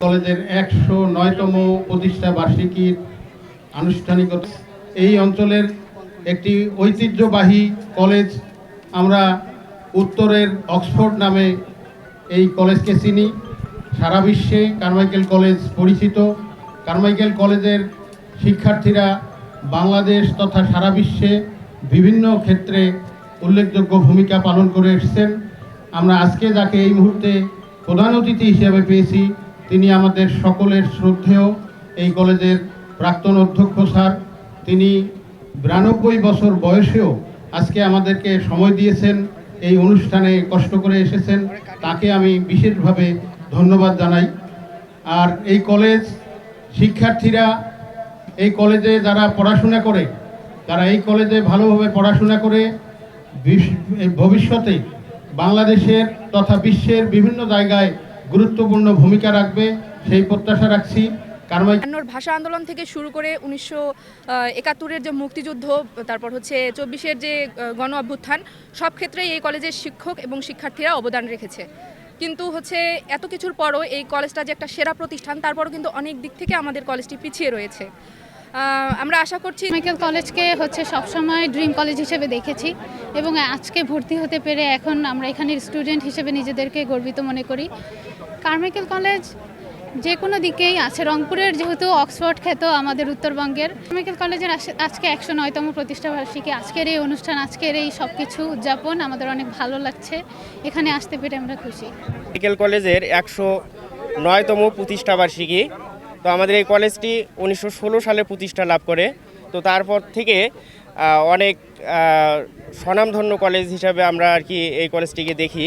কলেজের একশো নয়তম প্রতিষ্ঠা বার্ষিকীর আনুষ্ঠানিকতা। এই অঞ্চলের একটি ঐতিহ্যবাহী কলেজ আমরা উত্তরের অক্সফোর্ড নামে এই কলেজকে চিনি। সারা বিশ্বে কারমাইকেল কলেজ পরিচিত। কারমাইকেল কলেজের শিক্ষার্থীরা বাংলাদেশ তথা সারা বিশ্বে বিভিন্ন ক্ষেত্রে উল্লেখযোগ্য ভূমিকা পালন করে এসেছেন। আমরা আজকে যাকে এই মুহূর্তে প্রধান অতিথি হিসেবে পেয়েছি। তিনি আমাদের সকলের শ্রদ্ধেয়। এই কলেজের প্রাক্তন অধ্যক্ষ স্যার। তিনি বিরানব্বই বছর বয়সেও আজকে আমাদেরকে সময় দিয়েছেন, এই অনুষ্ঠানে কষ্ট করে এসেছেন। তাকে আমি বিশেষভাবে ধন্যবাদ জানাই। আর এই কলেজ শিক্ষার্থীরা, এই কলেজে যারা পড়াশোনা করে, তারা এই কলেজে ভালোভাবে পড়াশোনা করে ভবিষ্যতে বাংলাদেশের তথা বিশ্বের বিভিন্ন জায়গায় গুরুত্বপূর্ণ ভূমিকা রাখবে, সেই প্রত্যাশা রাখছি। কারমাই ভাষা আন্দোলন থেকে শুরু করে উনিশশো একাত্তরের যে মুক্তিযুদ্ধ, তারপর হচ্ছে চব্বিশের যে গণ অভ্যুত্থান, সব ক্ষেত্রেই এই কলেজের শিক্ষক এবং শিক্ষার্থীরা অবদান রেখেছে। কিন্তু হচ্ছে এত কিছুর পরও এই কলেজটা যে একটা সেরা প্রতিষ্ঠান, তারপরও কিন্তু অনেক দিক থেকে আমাদের কলেজটি পিছিয়ে রয়েছে। আমরা আশা করছি মেডিকেল কলেজকে হচ্ছে সবসময় ড্রিম কলেজ হিসেবে দেখেছি এবং আজকে ভর্তি হতে পেরে এখন আমরা এখানের স্টুডেন্ট হিসেবে নিজেদেরকে গর্বিত মনে করি। কারমাইকেল কলেজ যে কোনো দিকেই আছে। রংপুরের যেহেতু অক্সফোর্ড খ্যাত আমাদের উত্তরবঙ্গের। কারমাইকেল কলেজের আস- আজকে একশো নয়তম প্রতিষ্ঠাবার্ষিকী আজকের এই অনুষ্ঠান আজকের এই সব কিছু উদযাপন আমাদের অনেক ভালো লাগছে। এখানে আসতে পেরে আমরা খুশি। মেডিকেল কলেজের একশো নয়তম প্রতিষ্ঠা বার্ষিকী তো আমাদের এই কলেজটি উনিশশো ষোলো সালে প্রতিষ্ঠা লাভ করে। তো তারপর থেকে অনেক স্বনামধন্য কলেজ হিসাবে আমরা আর কি এই কলেজটিকে দেখি।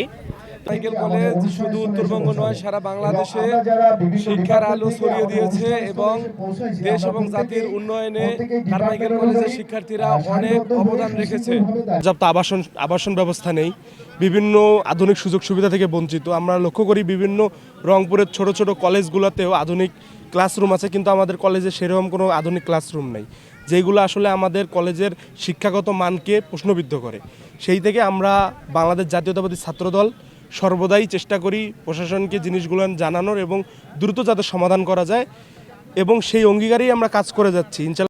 সাইকেল কলেজ শুধু উত্তরবঙ্গ নয় সারা বাংলাদেশে শিক্ষার আলো ছড়িয়ে দিয়েছে এবং দেশ এবং জাতির উন্নয়নে কারমাইকেল কলেজের শিক্ষার্থীরা অনেক অবদান রেখেছে। পর্যাপ্ত আবাসন আবাসন ব্যবস্থা নেই বিভিন্ন আধুনিক সুযোগ সুবিধা থেকে বঞ্চিত। আমরা লক্ষ্য করি বিভিন্ন রংপুরের ছোট ছোট কলেজগুলোতেও আধুনিক ক্লাসরুম আছে, কিন্তু আমাদের কলেজে সেরকম কোনো আধুনিক ক্লাসরুম নেই, যেগুলো আসলে আমাদের কলেজের শিক্ষাগত মানকে প্রশ্নবিদ্ধ করে। সেই থেকে আমরা বাংলাদেশ জাতীয়তাবাদী ছাত্রদল সর্বদাই চেষ্টা করি প্রশাসনকে জিনিসগুলো জানানোর এবং দ্রুত যাতে সমাধান করা যায়, এবং সেই অঙ্গীকারেই আমরা কাজ করে যাচ্ছি, ইনশাল্লাহ।